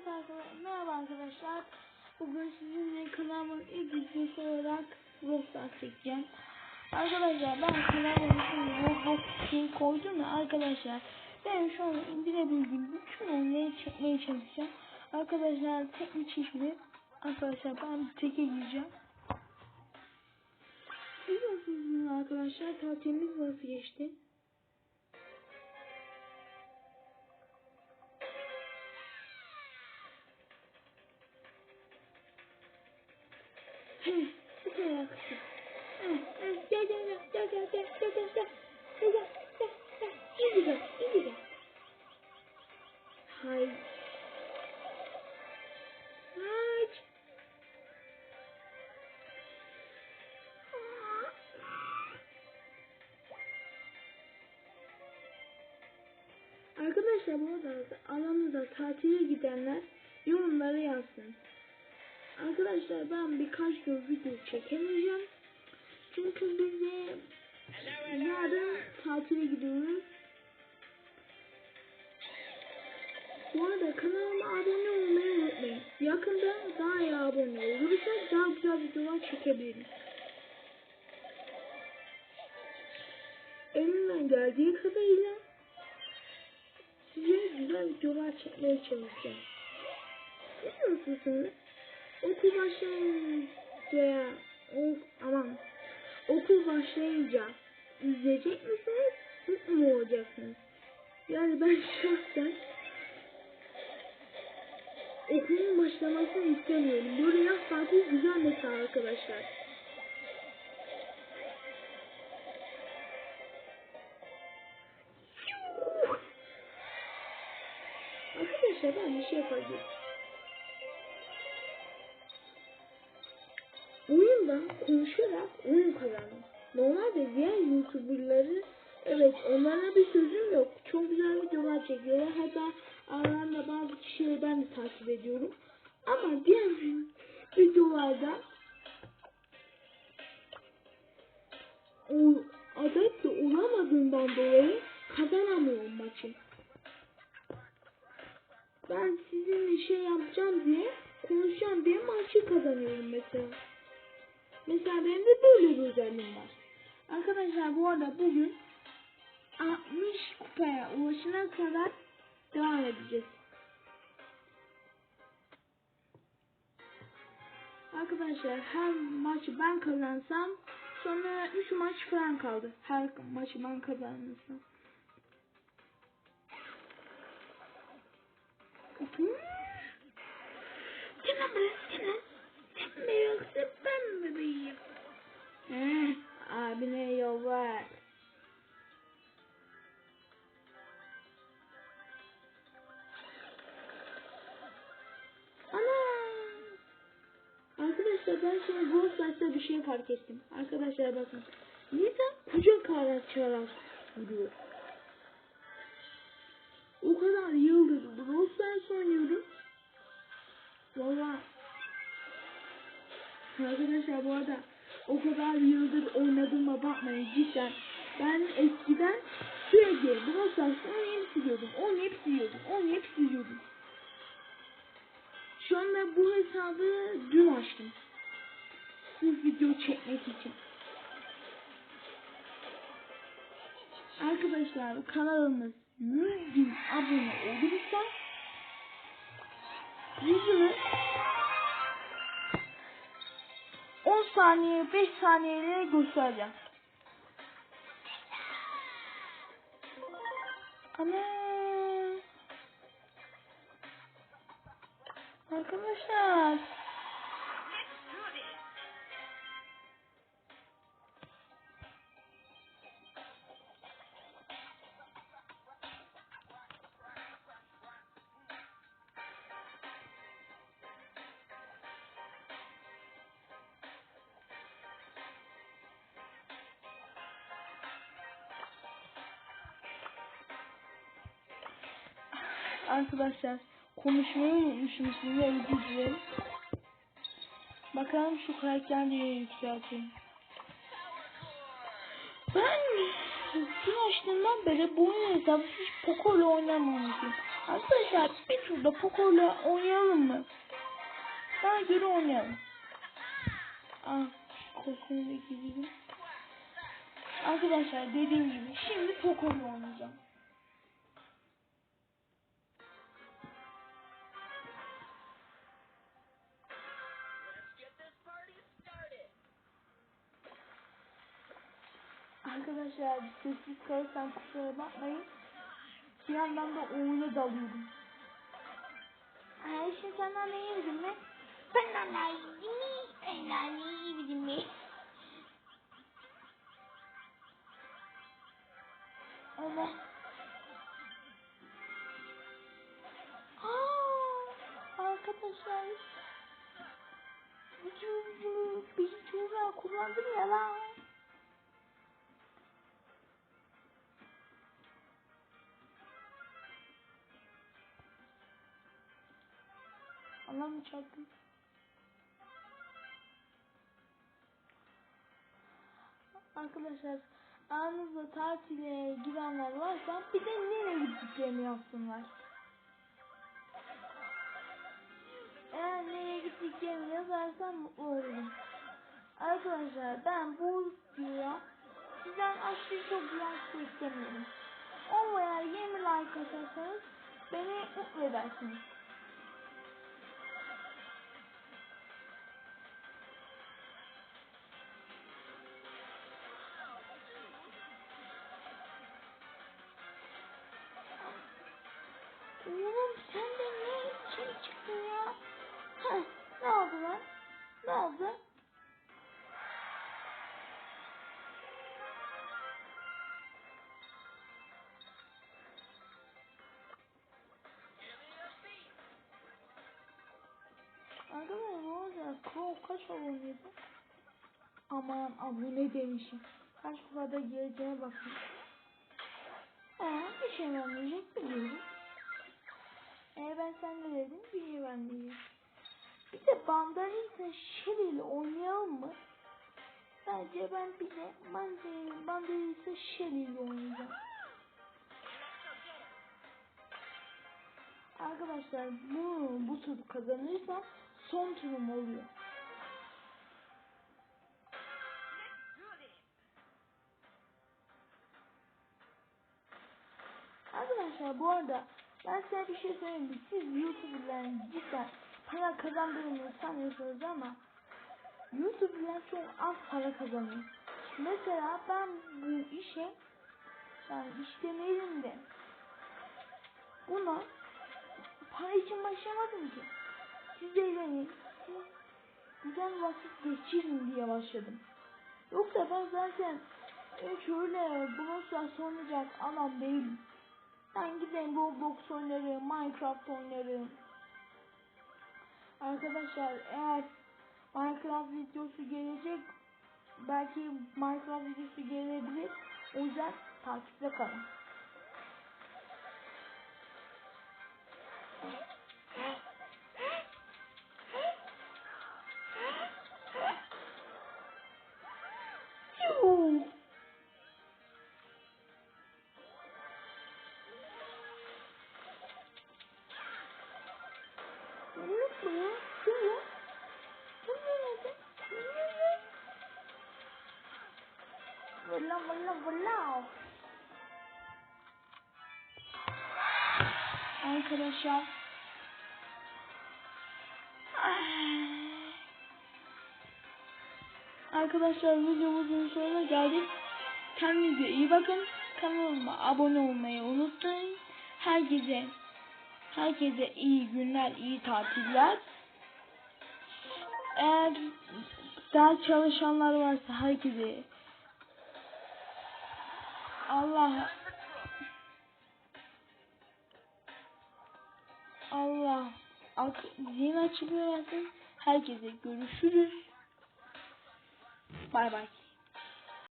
Evet arkadaşlar, merhaba arkadaşlar. Bugün sizinle kanalımın ilk videosu olarak Roblox çekeceğim. Arkadaşlar ben kanalımın için Roblox için koydum ya arkadaşlar. Ben şu an indirebildiğim bütün oyunları çekmeye çalışacağım. Arkadaşlar teknik çeşmi. Arkadaşlar ben bir teke gireceğim. Biliyorsunuz arkadaşlar tatilimiz nasıl geçti? Gel gel gel gel gel gel gel gel gel gel gel gel İyi gel iyi gel. Hay. Kaç. Arkadaşlar bu arada aramızda tatile gidenler yorumlara yazsın. Arkadaşlar ben birkaç gün video çekemeyeceğim. Çünkü biz de yarın tatile gidiyoruz. Bu arada kanalıma abone olmayı unutmayın. Yakında daha iyi abone olursak daha güzel videolar çekebilirim. Elimden geldiği kadarıyla size güzel videolar çekmeye çalışacağım. Ne diyorsunuz? Okul başlayınca o, aman okul başlayınca izleyecek misiniz? Mutlu mu olacaksınız? Yani ben şahsen okulun başlamasını istemiyorum. Böyle yaz tatili güzel mesela arkadaşlar. Arkadaşlar ben bir şey fark oyunda konuşarak oyun kazandım. Normalde diğer youtuberları evet onlara bir sözüm yok. Çok güzel videolar çekiyorlar. Hatta aralarında bazı kişileri ben de takip ediyorum. Ama diğer videolarda adapte olamadığından dolayı kazanamıyorum maçı. Ben sizinle şey yapacağım diye konuşacağım diye maçı kazanıyorum mesela. Mesela benim de böyle bir özelliğim var. Arkadaşlar bu arada bugün 60 kupaya ulaşana kadar devam edeceğiz. Arkadaşlar her maçı ben kazansam sonra 3 maç falan kaldı. Her maçı ben kazanırsam. Canım canım. Sen mi yoksa ben mi büyüyeyim? Heh, abine yol var. Arkadaşlar ben şimdi saatte bir şey fark ettim. Arkadaşlar bakın. Neden kucak araçarak vuruyor? O kadar yıldır Stars oynuyorum. Valla Arkadaşlar bu arada o kadar yıldır oynadığıma bakmayın cidden. Ben eskiden sürekli Brawl Stars'ta oynayıp siliyordum. Oynayıp siliyordum. Oynayıp siliyordum. Şu anda bu hesabı dün açtım. Sırf video çekmek için. Arkadaşlar kanalımız 100 bin abone olursa yüzümü saniye 5 saniyeyle göstereceğim. Ana. Arkadaşlar. Arkadaşlar konuşmayı unutmuşum size özür dilerim. Bakalım şu karakterleri yükselteyim. Ben dün açtığımdan beri bu oyun hiç Poco ile oynamamışım. Arkadaşlar bir turda Poco'yla oynayalım mı? Bana göre oynayalım. Ah, korkumu da gidelim. Arkadaşlar dediğim gibi şimdi Poco'yla oynayacağım. Arkadaşlar sessiz kalırsam kusura bakmayın. Bir yandan da oyuna dalıyorum. Ay şimdi senden ne yedin mi? Senden ne yedin mi? Senden ne yedin mi? Evet. Aa, arkadaşlar. Çocuğu bir çocuğa kullandım ya lan. Allah mı çarptım? Arkadaşlar aranızda tatile gidenler varsa bir de nereye gittiklerini yazsınlar. Eğer nereye gittiklerini yazarsan mutlu olurum. Arkadaşlar ben bu videoya sizden aşırı çok like istemiyorum. 10 veya 20 like atarsanız beni mutlu edersiniz. Oğlum sen de ne için çıktın ya? Heh, ne oldu lan? Ne oldu? Arkadaşlar bu arada Crow kaç aboneydi? Aman abone demişim. Kaç kupada geleceğine bakın. Aa bir şey vermeyecek biliyorum. Eğer ben sen de dedim bir şey vermeyecek. Shelly ile oynayalım mı? Bence ben bir de Bandalita Shelly ile oynayacağım. Arkadaşlar bu bu tur kazanırsam son turum oluyor. Arkadaşlar bu arada ben size bir şey söyleyeyim? Siz YouTuber'ların cidden para kazandığını sanıyorsunuz ama YouTuber'lar çok az para kazanıyor. Mesela ben bu işe yani iş demeyelim de buna para için başlamadım ki. Siz eğlenin, siz güzel vakit geçirin diye başladım. Yoksa ben zaten hiç öyle Brawl oynayacak adam değilim. Ben gideyim Roblox oynarım, Minecraft oynarım. Arkadaşlar eğer Minecraft videosu gelecek, belki Minecraft videosu gelebilir. O yüzden takipte kalın. Unutma ya. Kim ya? Kim? Kim nerede? Valla valla valla. Arkadaşlar. Arkadaşlar videomuzun sonuna geldik. Kendinize iyi bakın. Kanalıma abone olmayı unutmayın. Herkese herkese iyi günler, iyi tatiller. Eğer daha çalışanlar varsa herkese Allah Allah ak zihin açılıyor Herkese görüşürüz. Bay bay.